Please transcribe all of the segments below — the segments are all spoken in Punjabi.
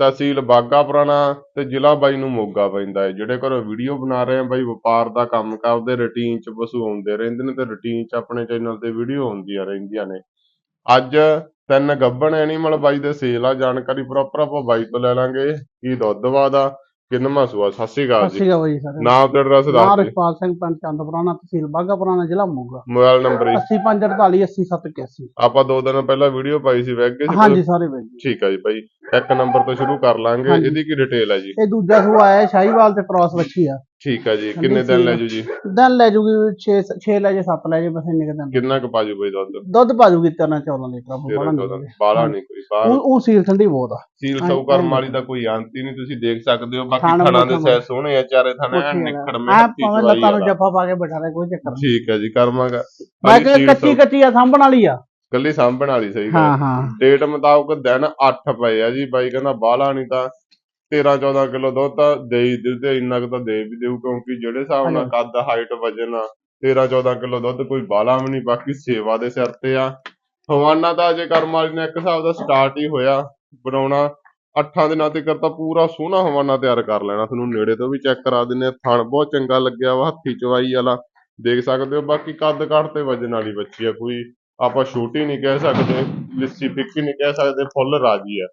ਤਹਿਸੀਲ ਬਾਗਾ ਪੁਰਾਣਾ ਤੇ ਜ਼ਿਲ੍ਹਾ ਬਾਈ ਨੂੰ ਮੋਗਾ ਪੈਂਦਾ ਹੈ। ਜਿਹੜੇ ਘਰੋਂ ਵੀਡੀਓ ਬਣਾ ਰਹੇ ਆ ਬਾਈ ਵਪਾਰ ਦਾ ਕੰਮ ਕਰਦੇ ਰੁਟੀਨ ਚ ਪਸ਼ੂ ਆਉਂਦੇ ਰਹਿੰਦੇ ਨੇ ਤੇ ਰੁਟੀਨ ਚ ਆਪਣੇ ਚੈਨਲ ਤੇ ਵੀਡੀਓ ਆਉਂਦੀਆਂ ਰਹਿੰਦੀਆਂ ਨੇ। ਅੱਜ ਤਿੰਨ ਗੱਭਣ ਐਨੀਮਲ ਬਾਈ ਦੇ ਸੇਲ ਆ ਜਾਣਕਾਰੀ ਪ੍ਰੋਪਰ ਆਪਾਂ ਬਾਈ ਤੋਂ ਲੈ ਲਾਂਗੇ। ਕੀ ਦੁੱਧ ਵਾਦਾ ਕਿੰਨਵਾਂ ਸੂਆ ਸਤਿ ਸ਼੍ਰੀ ਅਕਾਲ ਜੀ। ਜੀ ਸਰ ਨਾਮ ਤੇ ਐਡਰੈਸ ਦੱਸ ਦਿਓ ਰਸ਼ਪਾਲ ਸਿੰਘ ਪਿੰਡ ਚੰਦਪੁਰਾਣਾ ਤਹਿਸੀਲ ਬਾਗਾ ਪੁਰਾਣਾ ਜ਼ਿਲ੍ਹਾ ਮੋਗਾ। ਮੋਬਾਈਲ ਨੰਬਰ ਜੀ। 8054 80781 ਆਪਾਂ ਦੋ ਦਿਨ ਪਹਿਲਾਂ ਵੀਡੀਓ ਪਾਈ ਸੀ ਵੈਗੇ ਸੀ ਹਾਂਜੀ ਸਾਰੇ ਬਾਈ ਜੀ ਠੀਕ ਆ ਜੀ ਬਾਈ। ਇੱਕ ਨੰਬਰ ਤੋਂ ਸ਼ੁਰੂ ਕਰ ਲਾਂਗੇ। ਹਾਂਜੀ। ਇਹਦੀ ਕੀ ਡਿਟੇਲ ਹੈ ਜੀ? ਇਹ ਦੂਜਾ ਸੂਆ ਹੈ ਸ਼ਾਹੀਵਾਲ ਤੇ ਕ੍ਰਾਸ ਵੱਛੀ ਆ। ਠੀਕ ਆ ਜੀ। ਕਿੰਨੇ ਦਿਨ ਲੈ ਜੂ ਜੀ? ਦਿਨ ਲੈ ਜੂਗੀ 6 6 ਲੈ ਜੇ 7 ਲੈ ਜੇ ਬਸ ਇੰਨੇ ਕੁ ਦਿਨ। ਕਿੰਨਾ ਕੁ ਪਾਜੂ ਬਈ ਦੁੱਧ? ਦੁੱਧ ਪਾ ਜੂਗੀ 13 14 ਲੀਟਰ ਆਪਾਂ ਤੇਰਾਂ ਬੜਾ ਚੌਦਾਂ। ਨਹੀਂ ਬਾਲਾ ਨਹੀਂ ਕੋਈ ਬਾਹਰ ਉਹ ਉਹ ਸੀਲ ਠੰਡੀ ਬਹੁਤ ਆ। ਸੀਲ ਹਾਂ, ਸੌ ਕਰਮ ਹਾਂ। ਵਾਲੀ ਦਾ ਕੋਈ ਅੰਤ ਹੀ ਨਹੀਂ ਤੁਸੀਂ ਦੇਖ ਸਕਦੇ ਹੋ। ਬਾਕੀ ਖਾਣਾ ਥਣਾ ਦੇ ਬਹੁਤ ਸੈ ਸੋਹਣੇ ਆ ਚਾਰੇ ਥਣੇ ਐਨ ਨਿਖੜ ਆ ਮੇ ਹੱਥੀ ਭਾਵੇਂ ਚਵਾਈ ਲੱਤਾਂ ਨੂੰ ਵਾਲਾ। ਜੱਫਾ ਪਾ ਕੇ ਬਿਠਾ ਲੈ ਕੋਈ ਚੱਕਰ ਨਹੀਂ। ਠੀਕ ਹੈ ਜੀ ਕਰਮਾਗਾ ਮੈਂ ਕਿਹਾ ਕੱਚੀ ਕੱਚੀ ਆ ਸਾਂਭਣ ਵਾਲੀ ਆ। ਕੱਲੀ ਸਾਂਭਣ ਵਾਲੀ ਸਹੀ ਹਾਂ ਹਾਂ। ਡੇਟ ਮੁਤਾਬਕ ਦਿਨ 8 ਪਏ ਆ ਜੀ ਬਾਈ ਕਹਿੰਦਾ ਬਾਹਲਾ ਨਹੀਂ ਤਾਂ 13 14 ਕਿਲੋ ਦੁੱਧ ਤਾਂ ਦੇ ਹੀ ਦਿੰਦੇ ਇੰਨਾ ਕੁ ਤਾਂ ਦੇ ਵੀ ਦੇਊ ਕਿਉਂਕਿ ਜਿਹੜੇ ਹਿਸਾਬ ਨਾਲ ਕੱਦ ਹਾਈਟ ਵਜਨ ਆ 13 14 ਕਿਲੋ ਦੁੱਧ ਕੋਈ ਬਾਹਲਾ ਵੀ ਨਹੀਂ ਬਾਕੀ ਸੇਵਾ ਦੇ ਸਿਰ ਤੇ ਆ। ਹਵਾਨਾ ਤਾਂ ਅਜੇ ਕਰਮ ਵਾਲੀ ਨੇ ਇੱਕ ਹਿਸਾਬ ਦਾ ਸਟਾਰਟ ਹੀ ਹੋਇਆ ਬਣਾਉਣਾ। ਅੱਠਾਂ ਦਿਨਾਂ ਤੱਕ ਤਾਂ ਪੂਰਾ ਸੋਹਣਾ ਹਵਾਨਾ ਤਿਆਰ ਕਰ ਲੈਣਾ ਤੁਹਾਨੂੰ ਨੇੜੇ ਤੋਂ ਵੀ ਚੈੱਕ ਕਰਾ ਦਿੰਨੇ ਆ ਥਣ ਬਹੁਤ ਚੰਗਾ ਲੱਗਿਆ ਵਾ ਹੱਥੀ ਚਵਾਈ ਵਾਲਾ ਦੇਖ ਸਕਦੇ ਹੋ ਬਾਕੀ ਕੱਦ ਕਾਠ ਤੇ ਵਜਨ ਵਾਲੀ ਬੱਚੀ ਆ ਕੋਈ। ਆਪਾਂ ਛੋਟੀ ਨਹੀਂ ਕਹਿ ਸਕਦੇ ਲਿੱਸੀ ਫਿੱਕੀ ਨਹੀਂ ਕਹਿ ਸਕਦੇ ਫੁੱਲ ਰਾਜੀ ਆ।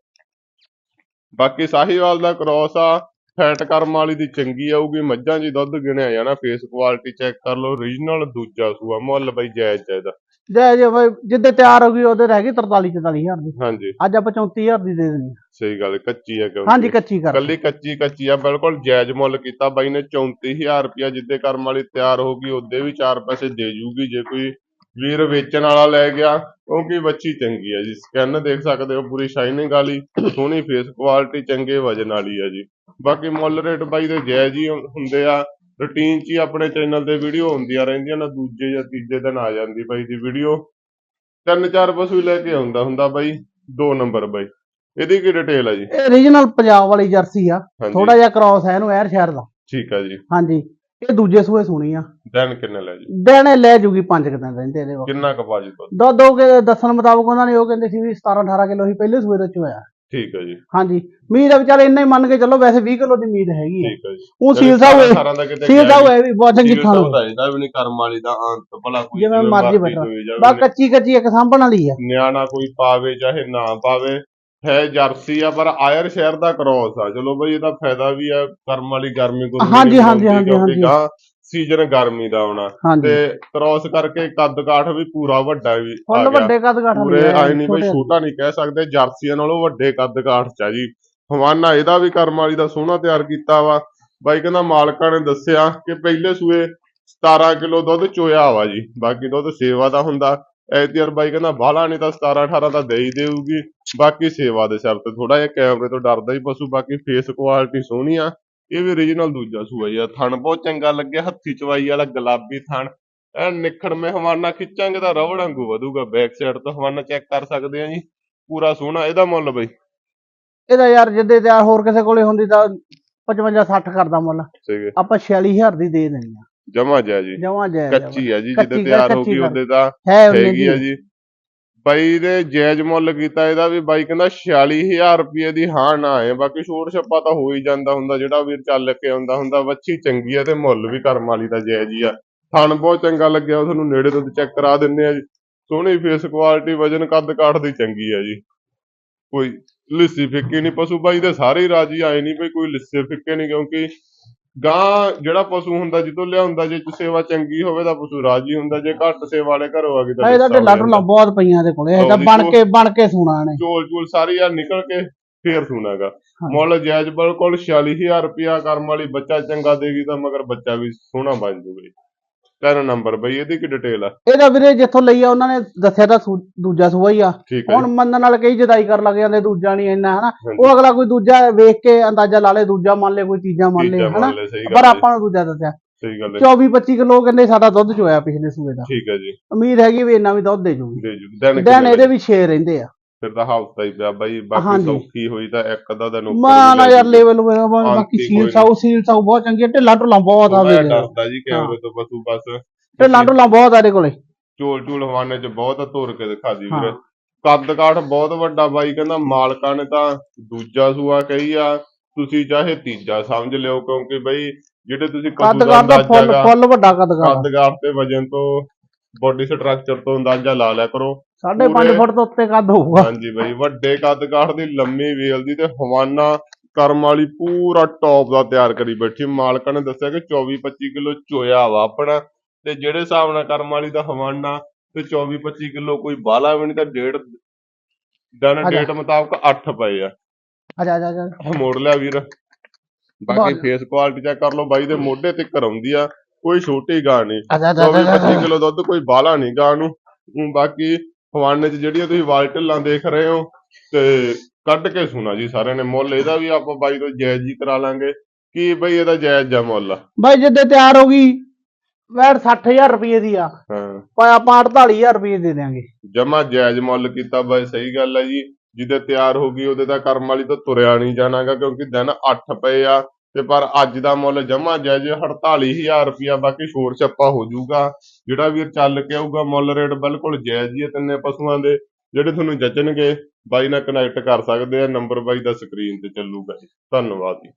ਬਾਕੀ ਸਾਹੀਵਾਲ ਦਾ ਕ੍ਰੋਸ ਆ ਫੈਟ ਕਰਮ ਵਾਲੀ ਦੀ ਚੰਗੀ ਆਊਗੀ ਮੱਝਾਂ ਜੀ ਦੁੱਧ ਗਿਣਿਆ ਜਾਣਾ ਫੇਸ ਕੁਆਲਿਟੀ ਚੈੱਕ ਕਰ ਲਓ ਰੀਜਨਲ ਦੂਜਾ ਸੂਆ ਮੁੱਲ ਬਈ ਜਾਇਜ਼ ਚਾਹੀਦਾ ਜੈ ਜੇ ਬਾਈ ਜਿੱਦੇ ਤਿਆਰ ਹੋ ਗਈ ਉਹਦੇ ਰਹਿ ਗਈ 43 44000 ਦੀ। ਹਾਂਜੀ। ਅੱਜ ਆਪਾਂ 34000 ਦੀ ਦੇ ਦੇਣੀ। ਸਹੀ ਗੱਲ ਕੱਚੀ ਆ ਹਾਂਜੀ ਕਿਉਂਕਿ ਕੱਚੀ ਕਰ। ਕੱਲੀ ਕੱਚੀ ਕੱਚੀ ਆ ਬਿਲਕੁਲ ਜਾਇਜ਼ ਮੁੱਲ ਕੀਤਾ। ਬਾਈ ਨੇ 34000 ਰੁਪਇਆ ਜਿੱਦੇ ਕਰਮ ਵਾਲੀ ਤਿਆਰ ਹੋਊਗੀ ਉਹਦੇ ਵੀ 4 ਪੈਸੇ ਦੇ ਜੂਗੀ ਜੇ ਕੋਈ ਵੀਰ ਵੇਚਣ ਵਾਲਾ ਲੈ ਗਿਆ ਕਿਉਂਕਿ ਬੱਚੀ ਚੰਗੀ ਆ ਜੀ। ਸਕਿਨ ਦੇਖ ਸਕਦੇ ਹੋ ਪੂਰੀ ਸ਼ਾਈਨਿੰਗ ਵਾਲੀ ਸੋਹਣੀ ਫੇਸ ਕੁਆਲਿਟੀ ਚੰਗੇ ਵਜਨ ਵਾਲੀ ਆ ਜੀ। ਬਾਕੀ ਮੁੱਲ ਰੇਟ ਬਾਈ ਦੇ ਜਾਇਜ਼ ਹੀ ਹੁੰਦੇ ਆ। ਰੁਟੀਨ 'ਚ ਹੀ ਆਪਣੇ ਚੈਨਲ ਤੇ ਵੀਡੀਓ ਹੁੰਦੀਆਂ ਰਹਿੰਦੀਆਂ ਨਾ ਦੂਜੇ ਜਾਂ ਤੀਜੇ ਦਿਨ ਆ ਜਾਂਦੀ ਬਾਈ ਦੀ ਵੀਡੀਓ ਤਿੰਨ ਚਾਰ ਪਸ਼ੂ ਹੀ ਲੈ ਕੇ ਆਉਂਦਾ ਹੁੰਦਾ ਬਾਈ ਦੋ ਨੰਬਰ ਬਾਈ। ਇਹਦੀ ਕੀ ਡਿਟੇਲ ਆ ਜੀ? ਇਹ ਰੀਜਨਲ ਪੰਜਾਬ ਵਾਲੀ ਜਰਸੀ ਆ। ਥੋੜਾ ਜਿਹਾ ਕ੍ਰਾਸ ਹੈ ਇਹਨੂੰ ਐਰ ਸ਼ਹਿਰ ਦਾ। ਠੀਕ ਆ ਜੀ। ਹਾਂਜੀ। ਇਹ ਦੂਜੇ ਸੂਏ ਸੁਣੀ ਆ। ਦਿਨ ਕਿੰਨੇ ਲੈ ਜੀ? ਦੇਣੇ ਲੈ ਜੂਗੀ 5 ਦਿਨ ਰਹਿੰਦੇ ਇਹਦੇ ਕੋਲ। ਕਿੰਨਾ ਕੁ ਬਾਜੀ ਦੁੱਧ? ਦੁੱਧ ਦੋ ਕੇ ਦੱਸਣ ਮੁਤਾਬਕ ਉਹਨਾਂ ਨੇ ਉਹ ਕਹਿੰਦੇ ਸੀ ਵੀ 17 18 ਕਿਲੋ ਹੀ ਪਹਿਲੇ ਸੂਏ ਦਾ ਚੋਇਆ। ਠੀਕ ਆ ਜੀ। ਹਾਂਜੀ। ਮੀਟ ਵਿਚਾਰ ਇੰਨਾ ਹੀ ਮੰਨ ਕੇ ਚੱਲੋ ਵੈਸੇ 20 ਕਿਲੋ ਦੀ ਮੀਟ ਹੈਗੀ ਠੀਕ ਜੀ। ਉਹ ਸੀਲ ਸਾਹਿਬ ਸਾਰਾਂ ਦਾ ਕਿਤੇ ਸੀਲ ਸਾਹਿਬ ਇਹ ਵੀ ਬਹੁਤ ਚੰਗੀ ਥਾਂ। ਸਾਹਿਬ ਦਾ ਇਹਦਾ ਵੀ ਨਹੀਂ ਕਰਮ ਵਾਲੀ ਦਾ ਅੰਤ ਭਲਾ ਕੋਈ ਜਿਵੇਂ ਮਰਜ਼ੀ ਬੈਠਾ। ਹੋਈ ਜਾਵੇ, ਬਾ ਕੱਚੀ ਕੱਚੀ ਇੱਕ ਸਾਂਭਣ ਵਾਲੀ ਆ। ਨਿਆਣਾ ਕੋਈ ਪਾਵੇ ਚਾਹੇ ਨਾ ਪਾਵੇ ਹੈ ਜਰਸੀ ਆ ਪਰ ਆਇਰ ਸ਼ਹਿਰ ਦਾ ਕ੍ਰੋਸ ਆ। ਚਲੋ ਬਈ ਇਹਦਾ ਫਾਇਦਾ ਵੀ ਆ ਕਰਮ ਵਾਲੀ ਗਰਮੀ ਕੋਈ ਹਾਂਜੀ, ਹਾਂਜੀ, ਹਾਂਜੀ, ਹਾਂਜੀ। ਸੀਜ਼ਨ ਗਰਮੀ ਦਾ ਆਉਣਾ। ਹਾਂਜੀ। ਤੇ ਕ੍ਰੋਸ ਕਰਕੇ ਕੱਦ ਕਾਠ ਵੀ ਪੂਰਾ ਵੱਡਾ ਵੀ ਆ ਫੁੱਲ ਗਿਆ। ਵੱਡੇ ਕੱਦ ਕਾਠ ਪੂਰੇ ਆਏ ਨਹੀਂ ਬਈ ਛੋਟਾ। ਨਹੀਂ ਕਹਿ ਸਕਦੇ ਜਰਸੀਆਂ ਨਾਲੋਂ ਵੱਡੇ ਕੱਦ ਕਾਠ ਚ ਆ ਜੀ। ਹਵਾਨਾ ਇਹਦਾ ਵੀ ਕਰਮ ਵਾਲੀ ਦਾ ਸੋਹਣਾ ਤਿਆਰ ਕੀਤਾ ਵਾ। ਬਾਈ ਕਹਿੰਦਾ ਮਾਲਕਾਂ ਨੇ ਦੱਸਿਆ ਕਿ ਪਹਿਲੇ ਸੂਏ 17 ਕਿਲੋ ਦੁੱਧ ਚੋਇਆ ਵਾ ਜੀ। ਬਾਕੀ ਦੁੱਧ ਸੇਵਾ ਦਾ ਹੁੰਦਾ। ਐਤਿਆਰ ਬਾਈ ਕਹਿੰਦਾ ਬਾਹਲਾ ਨਹੀਂ ਤਾਂ 17 18 ਤਾਂ ਦੇ ਹੀ ਦੇਊਗੀ। ਬਾਕੀ ਸੇਵਾ ਦੇ ਸਿਰ ਤੇ ਥੋੜਾ ਜਿਹਾ ਕੈਮਰੇ ਤੋਂ ਡਰਦਾ ਹੀ ਪਸ਼ੂ ਬਾਕੀ ਫੇਸ ਕੁਆਲਿਟੀ ਸੋਹਣੀ ਆ। ਇਹ ਵੀ ਓਰੀਜਨਲ ਦੂਜਾ ਸੂਆ ਜੀ ਆ ਥਣ ਬਹੁਤ ਚੰਗਾ ਲੱਗਿਆ ਹੱਥੀ ਚਵਾਈ ਵਾਲਾ ਗੁਲਾਬੀ ਥਣ। ਐ ਨਿਖੜ ਮੇ ਹਵਾਨਾ ਖਿੱਚਾਂਗੇ ਤਾਂ ਰਬੜ ਵਾਂਗੂ ਵਧੂਗਾ ਬੈਕ ਸਾਈਡ ਤੋਂ ਹਵਾਨਾ ਚੈੱਕ ਕਰ ਸਕਦੇ ਆ ਜੀ ਪੂਰਾ ਸੋਹਣਾ ਇਹਦਾ ਮੁੱਲ ਬਈ। ਇਹਦਾ ਯਾਰ ਜਿੱਦੇ ਤਿਆਰ ਹੋਰ ਕਿਸੇ ਕੋਲੇ ਹੁੰਦੀ ਤਾਂ 55 60 ਕਰਦਾ ਮੁੱਲ। ਸਹੀ ਆਪਾਂ 46000 ਦੀ ਦੇ ਦੇਣੀ ਆ। ਜਮਾ ਜਾ ਜੀ। ਜਮਾ ਜਾਇ ਕੱਚੀ ਆ ਜੀ ਜਿੱਦੇ ਤਿਆਰ ਹੋ ਗਈ। ਉਹਦੇ ਤਾਂ ਹੈ ਉਹਨੇ ਹੈਗੀ ਆ ਜੀ। ਬਾਈ ਦੇ ਜਾਇਜ਼ ਮੁੱਲ ਕੀਤਾ, ਇਹਦਾ ਵੀ ਬਾਈ ਕਹਿੰਦਾ 46000 ਰੁਪਏ ਦੀ ਹਾਂ ਨਾ ਹੈ ਬਾਕੀ ਛੋਟ ਛੱਪਾ ਤਾਂ ਹੋ ਹੀ ਜਾਂਦਾ ਹੁੰਦਾ, ਜਿਹੜਾ ਵੀਰ ਚੱਲ ਕੇ ਆਉਂਦਾ ਹੁੰਦਾ ਵੱਛੀ ਚੰਗੀ ਆ ਤੇ ਮੁੱਲ ਵੀ ਕਰਮ ਵਾਲੀ ਦਾ ਜਾਇਜ਼ ਹੀ ਆ। ਥਣ ਬਹੁਤ ਚੰਗਾ ਲੱਗਿਆ ਤੁਹਾਨੂੰ ਨੇੜੇ ਤੋਂ ਚੈੱਕ ਕਰਾ ਦਿੰਨੇ ਆ ਜੀ। ਸੋਹਣੀ ਫੇਸ ਕੁਆਲਿਟੀ ਵਜਨ ਕੱਦ ਕਾਠ ਦੀ ਚੰਗੀ ਆ ਜੀ। ਕੋਈ ਲਿੱਸੀ ਫਿੱਕੀ ਨਹੀਂ ਪਸ਼ੂ ਬਾਈ ਦੇ ਸਾਰੇ ਰਾਜੀ, ਆਏ ਨਹੀਂ ਬਈ ਕੋਈ ਲਿੱਸੇ ਫਿੱਕੇ ਨਹੀਂ ਕਿਉਂਕਿ ਗਾਂ ਜਿਹੜਾ ਪਸ਼ੂ ਹੁੰਦਾ ਜਿੱਦੋਂ ਲਿਆਉਂਦਾ ਜੇ ਸੇਵਾ ਚੰਗੀ ਹੋਵੇ ਤਾਂ ਪਸ਼ੂ ਰਾਜੀ ਹੁੰਦਾ ਜੇ ਘੱਟ ਸੇਵਾ ਵਾਲੇ ਘਰੋਂ ਆ ਗਏ ਤਾਂ ਇਹਦਾ ਢਿੱਲਾ ਢੁੱਲਾ। ਬਹੁਤ ਪਈਆਂ ਦੇ ਕੋਲੇ ਇਹ ਤਾਂ ਬਣ ਕੇ ਬਣ ਕੇ ਸੁਣਾ ਨੇ ਝੋਲ ਝੋਲ ਸਾਰੀ ਯਾਰ ਨਿਕਲ ਕੇ ਫੇਰ ਸੁਣਾਗਾ। ਮੁੱਲ ਜਾਇਜ਼ ਬਿਲਕੁਲ 46000 ਰੁਪਿਆ ਕਰਮ ਵਾਲੀ ਬੱਚਾ ਚੰਗਾ ਦੇਗੀ ਤਾਂ ਮਗਰ ਬੱਚਾ ਵੀ ਸੋਹਣਾ ਬਣ ਜੂਗਾ ਤਿੰਨ ਨੰਬਰ ਬਈ ਇਹਦੀ ਕੀ ਡਿਟੇਲ ਆ? ਇਹਦਾ ਵੀਰੇ ਜਿੱਥੋਂ ਲਈ ਆ ਉਹਨਾਂ ਨੇ ਦੱਸਿਆ ਤਾਂ ਸੂ- ਦੂਜਾ ਸੂਆ ਹੀ ਆ। ਠੀਕ ਹੁਣ ਮੰਨਣ ਨਾਲ ਕਈ ਜਦਾਈ ਕਰ ਲੱਗ ਜਾਂਦੇ ਦੂਜਾ ਨਹੀਂ ਇੰਨਾ ਹਨਾ। ਉਹ ਅਗਲਾ ਕੋਈ ਦੂਜਾ ਵੇਖ ਕੇ ਅੰਦਾਜ਼ਾ ਲਾ ਲੇ ਦੂਜਾ ਮੰਨ ਲੇ ਕੋਈ ਤੀਜਾ ਮੰਨ ਲੇ ਹਨਾ? ਪਰ ਹੈ ਆਪਾਂ ਨੂੰ ਦੂਜਾ ਦੱਸਿਆ। ਸਹੀ ਗੱਲ ਹੈ 24 25 ਕਿਲੋ ਕਹਿੰਦੇ ਸਾਡਾ ਦੁੱਧ ਚੋਇਆ ਪਿਛਲੇ ਸੂਏ ਦਾ। ਠੀਕ ਹੈ ਜੀ। ਉਮੀਦ ਹੈਗੀ ਵੀ ਇੰਨਾ ਵੀ ਦੁੱਧ ਦੇ ਜੂਗੀ। ਦੇ ਜੂ ਦਿਨ ਦਿਨ ਕਿੰਨੇ ਇਹਦੇ ਵੀ 6 ਰਹਿੰਦੇ ਆ। ਫਿਰ ਤਾਂ ਹਫਤਾ ਹੀ ਪਿਆ ਬਾਈ ਬਾਕੀ ਹਾਂਜੀ। ਸੌਖੀ ਹੋਈ ਤਾਂ ਇੱਕ ਅੱਧਾ ਦਿਨ ਉੱਪਰ ਮਾਂ ਨਾ ਯਾਰ। ਲੈਵਲ ਬਾਕੀ ਸੀਲ ਸਾਊ ਸੀਲ ਸਾਊ ਬਹੁਤ ਚੰਗੀ ਹੈ ਢਿੱਲਾ ਢੁੱਲਾ ਬਹੁਤ ਆ ਮੈਂ ਵੇ ਡਰਦਾ ਜੀ ਕੈਮਰੇ ਤੋਂ ਪਸ਼ੂ ਬਸ। ਢਿੱਲਾ ਢੁੱਲਾ ਬਹੁਤ ਆ ਇਹਦੇ ਕੋਲੇ। ਝੋਲ ਝੂਲ ਹਵਾਨੇ ਚ ਬਹੁਤ ਤੁਰ ਕੇ ਦਿਖਾ ਦੀ ਵੀਰੇ। ਹਾਂ। ਕੱਦ ਕਾਠ ਬਹੁਤ ਵੱਡਾ ਬਾਈ ਕਹਿੰਦਾ ਮਾਲਕਾਂ ਨੇ ਤਾਂ ਦੂਜਾ ਸੂਆ ਕਹੀ ਆ ਤੁਸੀਂ ਚਾਹੇ ਤੀਜਾ ਸਮਝ ਲਿਓ ਕਿਉਂਕਿ ਬਈ ਜਿਹੜੇ ਤੁਸੀਂ ਕੱਦ ਪਸ਼ੂ ਦਾ ਕਰ ਦਾ ਫੁੱਲ ਅੰਦਾਜ਼ਾ ਫੁੱਲ ਵੱਡਾ ਕੱਦ ਕਾਠ। ਤੇ ਵਜਨ ਤੋਂ ਬੋਡੀ ਸਟਰਕਚਰ ਤੋਂ ਅੰਦਾਜ਼ਾ ਲਾ ਲਿਆ ਕਰੋ। ਸਾਢੇ ਪੰਜ ਪੂਰੇ- ਫੁੱਟ ਤੋਂ ਉੱਤੇ ਕੱਦ ਹੋਊਗਾ। ਹਾਂਜੀ ਬਈ ਵੱਡੇ ਕੱਦ ਕਾਠ ਦੀ ਲੰਮੀ ਵੇਲ ਦੀ ਤੇ ਹਵਾਨਾ ਕਰਮ ਵਾਲੀ ਪੂਰਾ ਟੌਪ ਦਾ ਤਿਆਰ ਕਰੀ ਬੈਠੀ। ਮਾਲਕਾਂ ਨੇ ਦੱਸਿਆ ਕਿ 24 25 ਕਿਲੋ ਚੋਇਆ ਵਾ ਆਪਣਾ। ਤੇ ਜਿਹੜੇ ਹਿਸਾਬ ਨਾਲ ਕਰਮ ਵਾਲੀ ਦਾ ਹਵਾਨਾ ਤੇ 24 25 ਕਿਲੋ ਕੋਈ ਬਾਲਾ ਵੀ ਨਹੀਂ ਤਾਂ ਡੇਢ ਦਿਨ ਅੱਛਾ। ਡੇਟ ਮੁਤਾਬਕ 8 ਪਏ ਆ। ਜਾ ਆਹ ਮੋੜ ਲਿਆ ਵੀਰ। ਬਾਕੀ। ਫੇਸ ਕੁਆਲਿਟੀ ਚੈੱਕ ਕਰ ਲਓ ਬਾਈ ਦੇ ਮੋਢੇ ਤੇ ਕਰਾਉਂਦੀ ਆ ਕੋਈ ਛੋਟੀ ਗਾਂ ਨਹੀਂ। ਆ ਜਾ ਜਾ 24 ਜਾ 25 ਕਿਲੋ ਦੁੱਧ ਕੋਈ ਬਾਲਾ ਨਹੀਂ ਗਾਂ ਨੂੰ। ਬਾਕੀ ਹਵਾਨੇ 'ਚ ਜਿਹੜੀਆਂ ਤੁਸੀਂ ਵਾਲ ਢਿੱਲਾਂ ਦੇਖ ਰਹੇ ਹੋ ਤੇ ਕੱਢ ਕੇ ਸੁਣਾ ਜੀ ਸਾਰਿਆਂ ਨੇ ਮੁੱਲ ਇਹਦਾ ਵੀ ਆਪਾਂ ਬਾਈ ਤੋਂ ਜਾਇਜ਼ ਹੀ ਕਰਾ ਲਾਂਗੇ। ਕੀ ਬਈ ਇਹਦਾ ਜਾਇਜ਼ ਜਾ ਮੁੱਲ? ਆ ਬਾਈ ਜਿੱਦੇ ਤਿਆਰ ਹੋ ਗਈ ਵੈਟ 60000 ਰੁਪਏ ਦੀ ਆ। ਹਾਂ। ਪਰ ਆਪਾਂ 48000 ਰੁਪਏ ਦੇ ਦਿਆਂਗੇ। ਜਮਾ ਜਾਇਜ਼ ਮੁੱਲ ਕੀਤਾ ਬਾਈ ਸਹੀ ਗੱਲ ਹੈ ਜੀ। ਜਿਹਦੇ ਤਿਆਰ ਹੋ ਗਈ ਉਹਦੇ ਤਾਂ ਕਰਮ ਵਾਲੀ ਤੋਂ ਤੁਰਿਆ ਨਹੀਂ ਜਾਣਾਗਾ ਕਿਉਂਕਿ ਦਿਨ 8 ਪਏ ਆ। ਤੇ ਪਰ ਅੱਜ ਦਾ ਮੁੱਲ ਜਮਾ ਜਾਇਜ਼ 48000 ਰੁਪਇਆ, ਬਾਕੀ ਛੋੜ ਛੱਪਾ ਹੋ ਜਾਊਗਾ। ਜਿਹੜਾ ਵੀਰ ਚੱਲ ਕੇ ਆਊਗਾ, ਮੁੱਲ ਰੇਟ ਬਿਲਕੁਲ ਜਾਇਜ਼ ਹੀ ਹੈ ਤਿੰਨੇ ਪਸ਼ੂਆਂ ਦੇ, ਜਿਹੜੇ ਤੁਹਾਨੂੰ ਜੱਜਣਗੇ ਬਾਈ ਨਾਲ ਕਨੈਕਟ ਕਰ ਸਕਦੇ ਆ, ਨੰਬਰ ਬਾਈ ਦਾ ਸਕਰੀਨ ਤੇ ਚੱਲੂਗਾ ਜੀ ਧੰਨਵਾਦ ਜੀ।